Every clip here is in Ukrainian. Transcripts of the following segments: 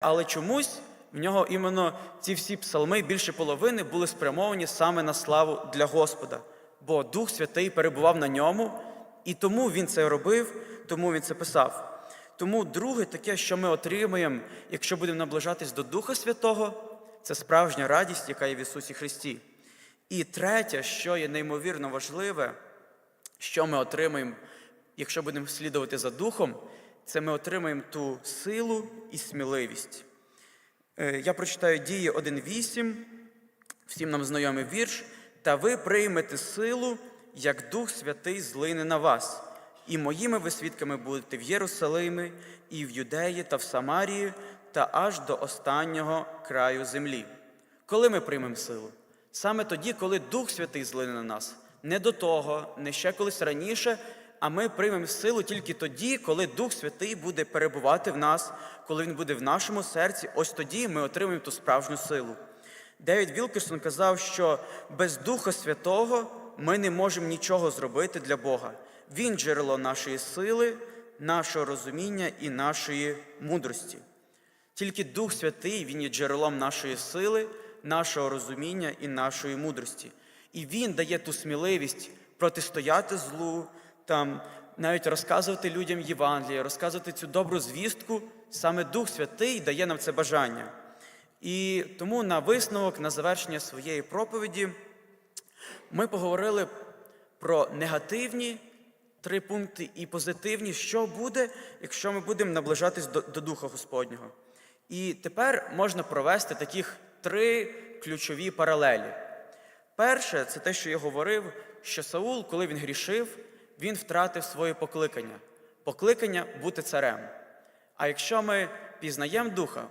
Але чомусь в нього іменно ці всі псалми, більше половини, були спрямовані саме на славу для Господа. Бо Дух Святий перебував на ньому, і тому він це робив, тому він це писав. Тому друге таке, що ми отримаємо, якщо будемо наближатись до Духа Святого, це справжня радість, яка є в Ісусі Христі. І третє, що є неймовірно важливе, що ми отримаємо, якщо будемо слідувати за Духом, це ми отримаємо ту силу і сміливість. Е, Я прочитаю дії 1.8, всім нам знайомий вірш. Та ви приймете силу, як Дух Святий злине на вас, і моїми ви свідками будете в Єрусалимі, і в Юдеї та в Самарії, та аж до останнього краю землі. Коли ми приймемо силу? Саме тоді, коли Дух Святий злине на нас. Не до того, не ще колись раніше, а ми приймемо силу тільки тоді, коли Дух Святий буде перебувати в нас, коли Він буде в нашому серці, ось тоді ми отримаємо ту справжню силу. Девід Вілкерсон казав, що без Духа Святого ми не можемо нічого зробити для Бога. Він джерело нашої сили, нашого розуміння і нашої мудрості. Тільки Дух Святий Він є джерелом нашої сили, нашого розуміння і нашої мудрості. І Він дає ту сміливість протистояти злу, там, навіть розказувати людям Євангеліє, розказувати цю добру звістку. Саме Дух Святий дає нам це бажання. І тому на висновок, на завершення своєї проповіді, ми поговорили про негативні три пункти і позитивні, що буде, якщо ми будемо наближатись до, до Духа Господнього. І тепер можна провести таких три ключові паралелі. Перше, це те, що я говорив, що Саул, коли він грішив, він втратив своє покликання покликання бути царем. А якщо ми пізнаємо Духа,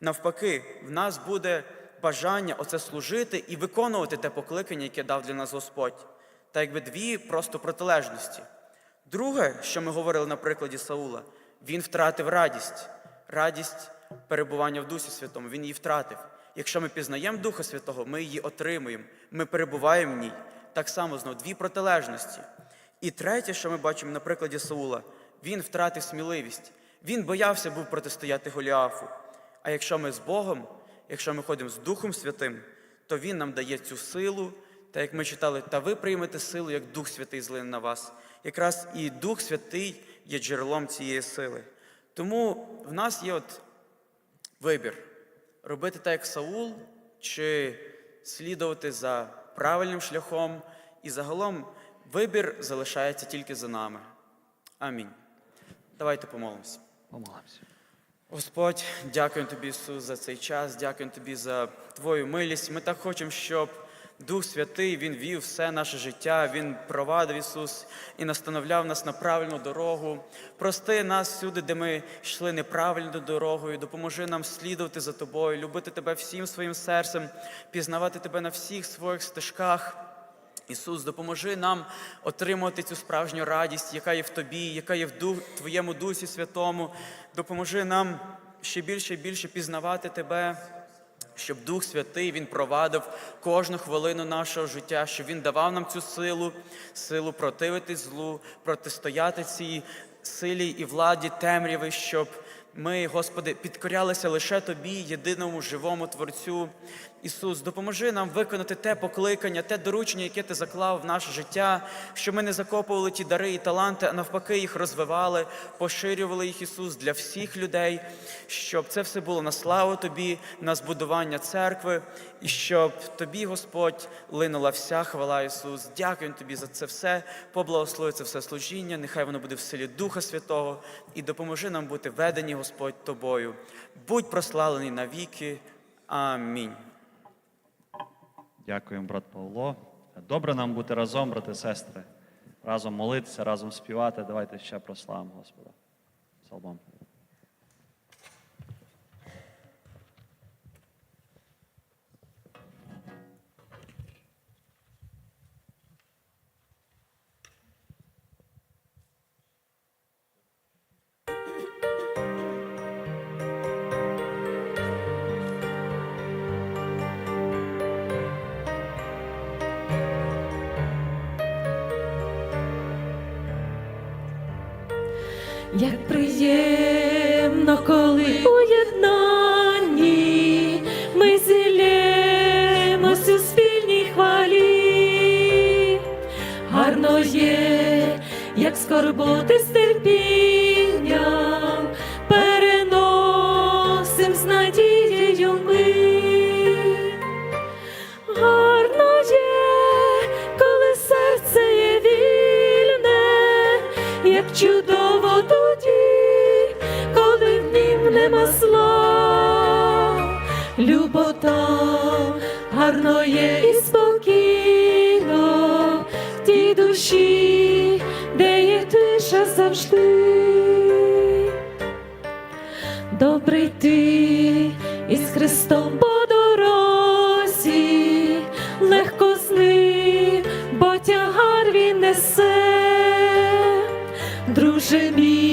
навпаки, в нас буде бажання оце служити і виконувати те покликання, яке дав для нас Господь. Та якби дві просто протилежності. Друге, що ми говорили на прикладі Саула, він втратив радість, радість перебування в Дусі Святому, він її втратив. Якщо ми пізнаємо Духа Святого, ми її отримуємо, ми перебуваємо в ній. Так само знову дві протилежності. І третє, що ми бачимо на прикладі Саула, він втратив сміливість. Він боявся був протистояти Голіафу. А якщо ми з Богом, якщо ми ходимо з Духом Святим, то Він нам дає цю силу, та як ми читали, та ви приймете силу, як Дух Святий злине на вас. Якраз і Дух Святий є джерелом цієї сили. Тому в нас є от вибір робити так, як Саул, чи слідувати за правильним шляхом. І загалом вибір залишається тільки за нами. Амінь. Давайте помолимося. Помолимося. Господь, дякуємо Тобі, Ісус, за цей час, дякуємо Тобі за Твою милість. Ми так хочемо, щоб Дух Святий Він вів все наше життя, Він провадив Ісус і настановляв нас на правильну дорогу. Прости нас всюди, де ми йшли неправильною дорогою. Допоможи нам слідувати за Тобою, любити Тебе всім своїм серцем, пізнавати Тебе на всіх своїх стежках. Ісус, допоможи нам отримувати цю справжню радість, яка є в тобі, яка є в дух, Твоєму Дусі Святому. Допоможи нам ще більше і більше пізнавати Тебе, щоб Дух Святий Він провадив кожну хвилину нашого життя, щоб Він давав нам цю силу, силу противити злу, протистояти цій силі і владі темряви, щоб ми, Господи, підкорялися лише Тобі, єдиному живому Творцю. Ісус, допоможи нам виконати те покликання, те доручення, яке Ти заклав в наше життя, щоб ми не закопували ті дари і таланти, а навпаки, їх розвивали, поширювали їх, Ісус, для всіх людей, щоб це все було на славу Тобі, на збудування церкви, і щоб Тобі, Господь, линула вся хвала, Ісус. Дякую Тобі за це все. Поблагослови це все служіння. Нехай воно буде в силі Духа Святого і допоможи нам бути ведені, Господь, Тобою. Будь прославлений навіки. Амінь. Дякуємо, брат Павло. Добре нам бути разом, брати і сестри. Разом молитися, разом співати. Давайте ще прославимо Господа. Псалмом. як приємно, коли уєднані ми зілємось у спільній хвалі, гарно є, як скорботи стерпі. Уєднання любота гарно є і спокійно. В тій душі, де є тиша завжди. Добре йти із Христом по дорозі, легко з ним, бо тягар він несе, друже мій,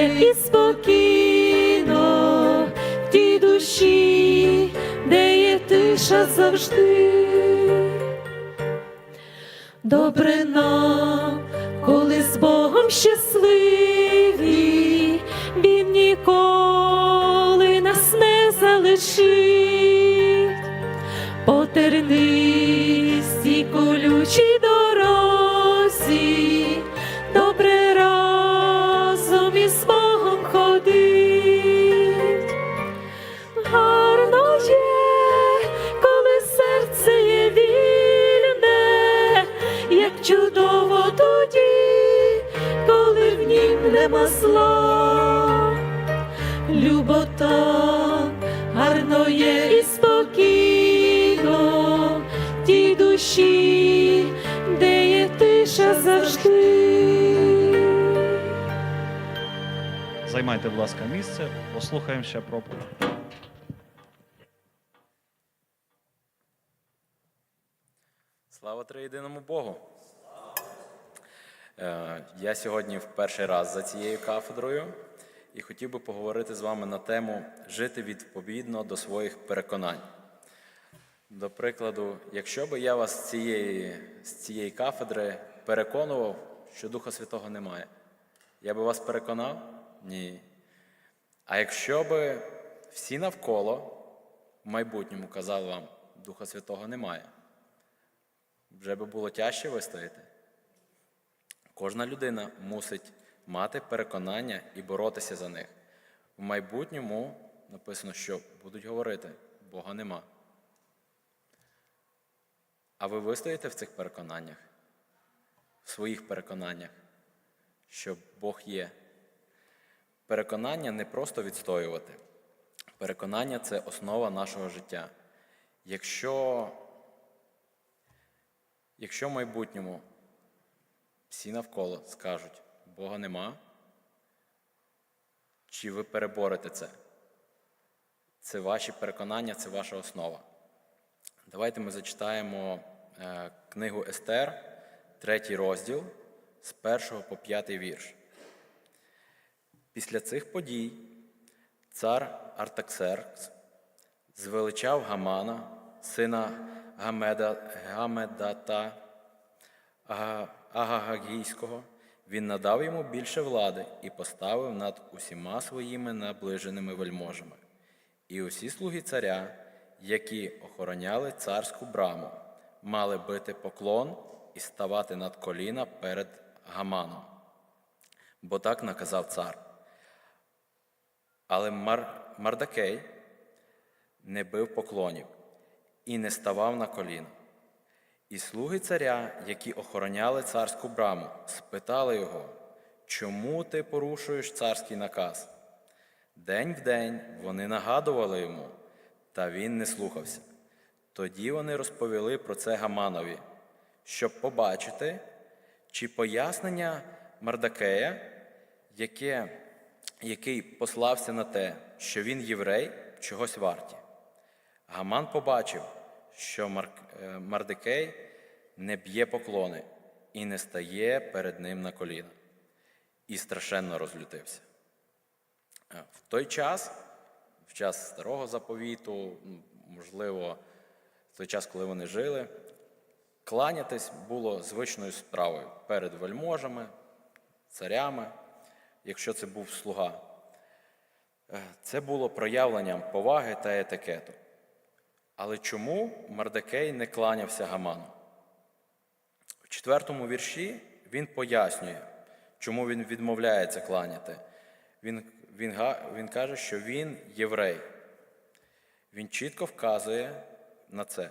і спокійно в тій душі, де є тиша завжди. Добре нам, коли з Богом щасливі, Він ніколи нас не залишить, по душі, де є тиша завжди. Займайте, будь ласка, місце, послухаємо ще проповідь. Слава триєдиному Богу. Е, Я сьогодні в перший раз за цією кафедрою і хотів би поговорити з вами на тему жити відповідно до своїх переконань. До прикладу, якщо би я вас з цієї, з цієї кафедри переконував, що Духа Святого немає, я би вас переконав? Ні. А якщо би всі навколо в майбутньому казали вам, Духа Святого немає, вже би було тяжче вистояти. Кожна людина мусить мати переконання і боротися за них. В майбутньому написано, що будуть говорити, Бога нема. А ви вистоїте в цих переконаннях, в своїх переконаннях, що Бог є. Переконання не просто відстоювати. Переконання це основа нашого життя. Якщо Якщо в майбутньому всі навколо скажуть, Бога нема, чи ви переборете це? Це ваші переконання, це ваша основа. Давайте ми зачитаємо книгу Естер, третій розділ, з першого по п'ятий вірш. Після цих подій цар Артаксеркс звеличав Гамана, сина Гамеда, Гамедата Агагагійського. Він надав йому більше влади і поставив над усіма своїми наближеними вельможами. І усі слуги царя, які охороняли царську браму, мали бити поклон і ставати над коліна перед Гаманом. Бо так наказав цар. Але Мар... Мардакей не бив поклонів і не ставав на коліна. І слуги царя, які охороняли царську браму, спитали його, чому ти порушуєш царський наказ? День в день вони нагадували йому, та він не слухався. Тоді вони розповіли про це Гаманові, щоб побачити, чи пояснення Мардакея, яке, який послався на те, що він єврей, чогось варті. Гаман побачив, що Мар- е, Мардикей не б'є поклони і не стає перед ним на коліна, і страшенно розлютився. Е, В той час, в час старого заповіту, можливо, той час, коли вони жили, кланятись було звичною справою перед вельможами, царями, якщо це був слуга. Е, Це було проявленням поваги та етикету. Але чому Мардакей не кланявся Гаману? четвертому вірші він пояснює, чому він відмовляється кланяти. Він, він, він каже, що він єврей. Він чітко вказує на це.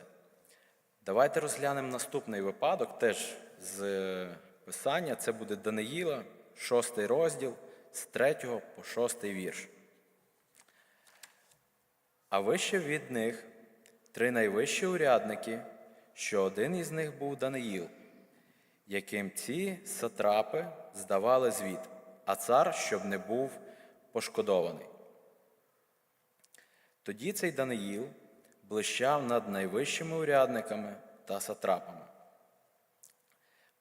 Давайте розглянемо наступний випадок, теж з е, Писання. Це буде Даниїла, шостий розділ, з 3 по 6 вірш. А вище від них три найвищі урядники, що один із них був Даниїл, яким ці сатрапи здавали звіт, а цар, щоб не був пошкодований. Тоді цей Даниїл блищав над найвищими урядниками та сатрапами.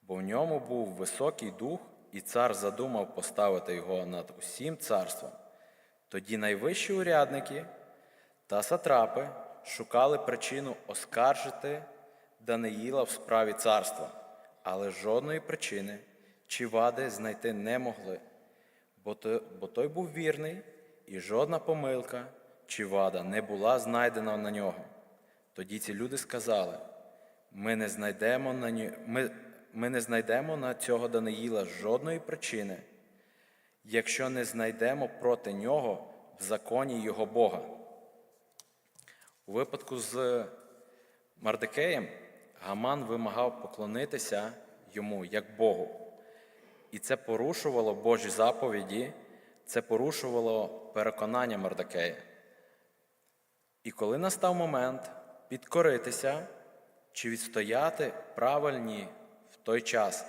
Бо в ньому був високий дух, і цар задумав поставити його над усім царством. Тоді найвищі урядники та сатрапи шукали причину оскаржити Даниїла в справі царства, але жодної причини чи вади знайти не могли, бо той, був вірний, і жодна помилка чи вада не була знайдена на нього. Тоді ці люди сказали: ми не знайдемо на, ню... ми, ми не знайдемо на цього Даниїла жодної причини, якщо не знайдемо проти нього в законі його Бога. У випадку з Мардикеєм Гаман вимагав поклонитися йому як Богу. І це порушувало Божі заповіді, це порушувало переконання Мардикея. І коли настав момент підкоритися чи відстояти правильні в той час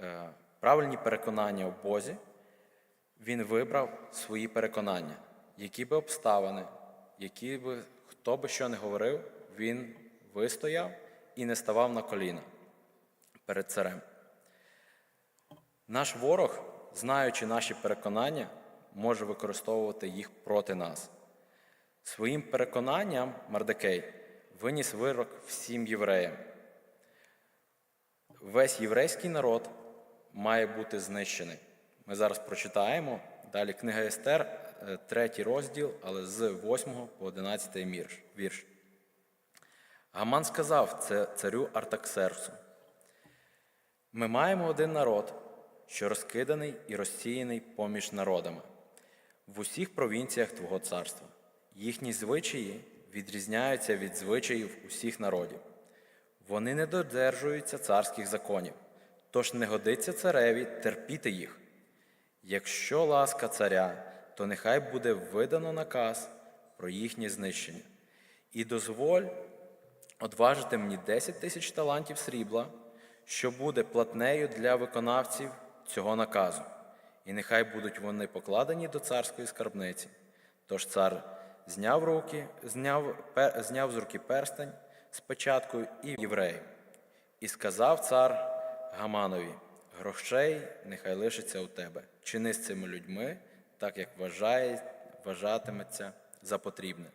е, правильні переконання в Бозі, він вибрав свої переконання, які би обставини, які би хто би що не говорив, він вистояв і не ставав на коліна перед царем. Наш ворог, знаючи наші переконання, може використовувати їх проти нас. Своїм переконанням Мардекей виніс вирок всім євреям. Весь єврейський народ має бути знищений. Ми зараз прочитаємо далі книга Естер, е, третій розділ, але з 8 по 11 вірш- вірш. Гаман сказав це царю Артаксерсу. Ми маємо один народ, що розкиданий і розсіяний поміж народами в усіх провінціях Твого царства. Їхні звичаї відрізняються від звичаїв усіх народів. Вони не додержуються царських законів, тож не годиться цареві терпіти їх. Якщо ласка царя, то нехай буде видано наказ про їхнє знищення. І дозволь одважити мені 10 тисяч талантів срібла, що буде платнею для виконавців цього наказу, і нехай будуть вони покладені до царської скарбниці. Тож цар зняв руки, зняв, пе- зняв з руки перстень з печаткою і євреїв, і сказав цар Гаманові: грошей нехай лишиться у тебе. Чини з цими людьми, так як вважає, вважатиметься за потрібне.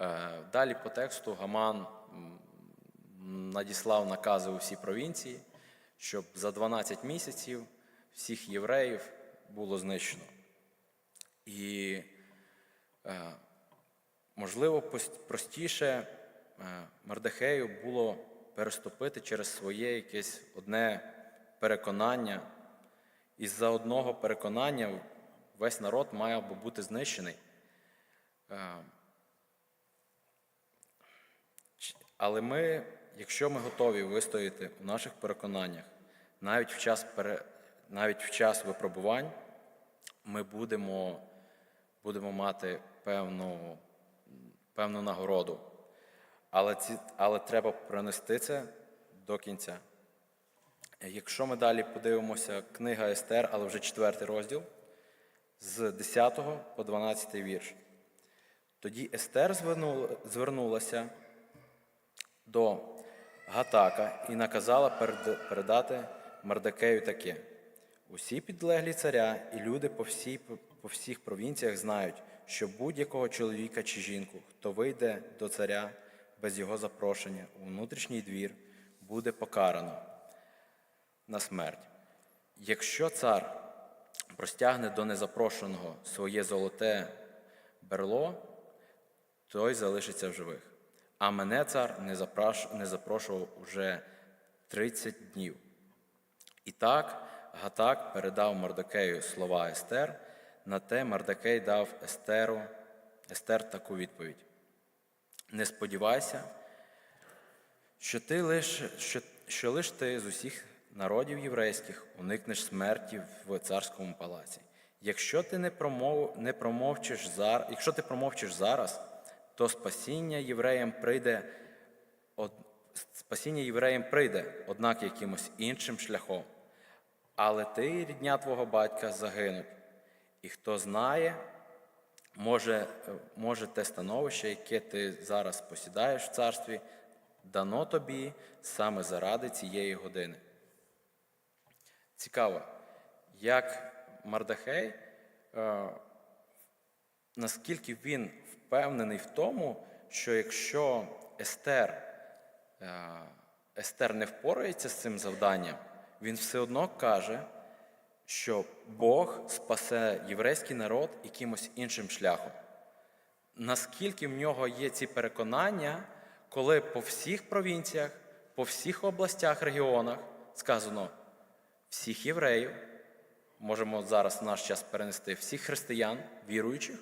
Е, Далі по тексту Гаман надіслав накази у всі провінції, щоб за 12 місяців всіх євреїв було знищено. І, можливо, простіше е, Мардехею було переступити через своє якесь одне переконання. І за одного переконання весь народ має би бути знищений. Е, Але ми, якщо ми готові вистояти у наших переконаннях, навіть в час, пере... навіть в час випробувань, ми будемо, будемо мати певну, певну нагороду. Але, ці... Але треба пронести це до кінця. Якщо ми далі подивимося книга Естер, але вже четвертий розділ, з 10 по 12 вірш. Тоді Естер звернула- звернулася до Гатака і наказала передати Мардакею таке: усі підлеглі царя і люди по, всій, по всіх провінціях знають, що будь-якого чоловіка чи жінку, хто вийде до царя без його запрошення у внутрішній двір, буде покарано на смерть. Якщо цар простягне до незапрошеного своє золоте берло, той залишиться в живих. А мене цар не, запраш... не запрошував уже 30 днів. І так Гатак передав Мордокею слова Естер, на те Мордокей дав Естеру, Естер таку відповідь. Не сподівайся, що, ти лиш, що, що лиш ти з усіх народів єврейських уникнеш смерті в царському палаці. Якщо ти не, промов, не промовчиш зараз, якщо ти промовчиш зараз, то спасіння євреям прийде од, спасіння євреям прийде, однак якимось іншим шляхом. Але ти рідня твого батька загинуть. І хто знає, може, може те становище, яке ти зараз посідаєш в царстві, дано тобі саме заради цієї години. Цікаво, як Мардахей, е, наскільки він впевнений в тому, що якщо Естер, е, Естер не впорається з цим завданням, він все одно каже, що Бог спасе єврейський народ якимось іншим шляхом. Наскільки в нього є ці переконання, коли по всіх провінціях, по всіх областях, регіонах сказано всіх євреїв, можемо зараз в наш час перенести всіх християн, віруючих,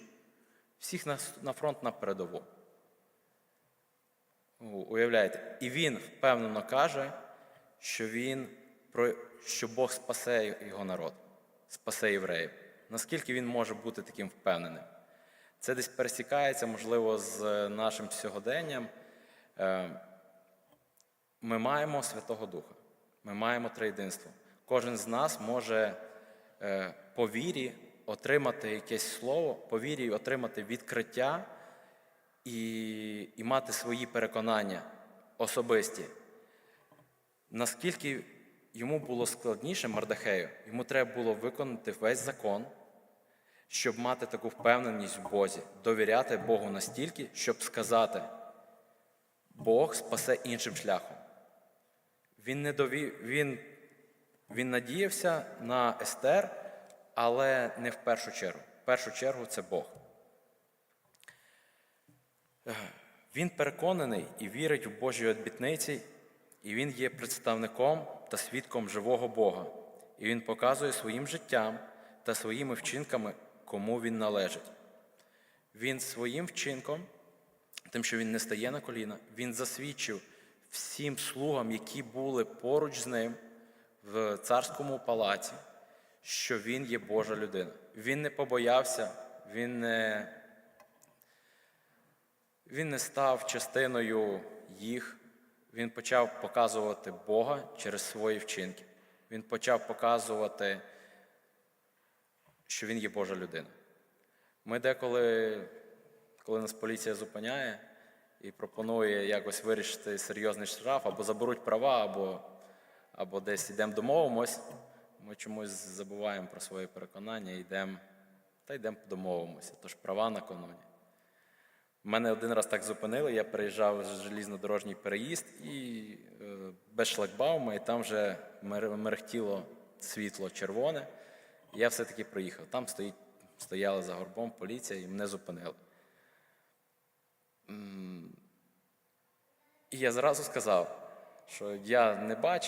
всіх на, фронт на передову. Уявляєте, і він впевнено каже, що він про що Бог спасе його народ, спасе євреїв. Наскільки він може бути таким впевненим? Це десь пересікається, можливо, з нашим сьогоденням. Е, Ми маємо Святого Духа, ми маємо триєдинство. Кожен з нас може е, по вірі отримати якесь слово, по вірі отримати відкриття і, і мати свої переконання особисті. Наскільки йому було складніше Мардахею, йому треба було виконати весь закон, щоб мати таку впевненість в Бозі, довіряти Богу настільки, щоб сказати, Бог спасе іншим шляхом. Він не довів, він, він надіявся на Естер, але не в першу чергу. В першу чергу це Бог. Він переконаний і вірить в Божі обітниці, і він є представником та свідком живого Бога. І він показує своїм життям та своїми вчинками, кому він належить. Він своїм вчинком, тим, що він не стає на коліна, він засвідчив всім слугам, які були поруч з ним в царському палаці, що він є Божа людина. Він не побоявся, він не він не став частиною їх, він почав показувати Бога через свої вчинки. Він почав показувати, що він є Божа людина. Ми деколи, коли нас поліція зупиняє і пропонує якось вирішити серйозний штраф, або заберуть права, або, або десь йдемо домовимось, ми чомусь забуваємо про свої переконання йдемо, та йдемо домовимося, тож права на кононі. Мене один раз так зупинили, я переїжджав з желізнодорожній переїзд і е, без шлагбаума, і там вже мер- мерехтіло світло червоне. Я все-таки проїхав. Там стоїть, стояла за горбом поліція і мене зупинили. І я зразу сказав, що я не бачив.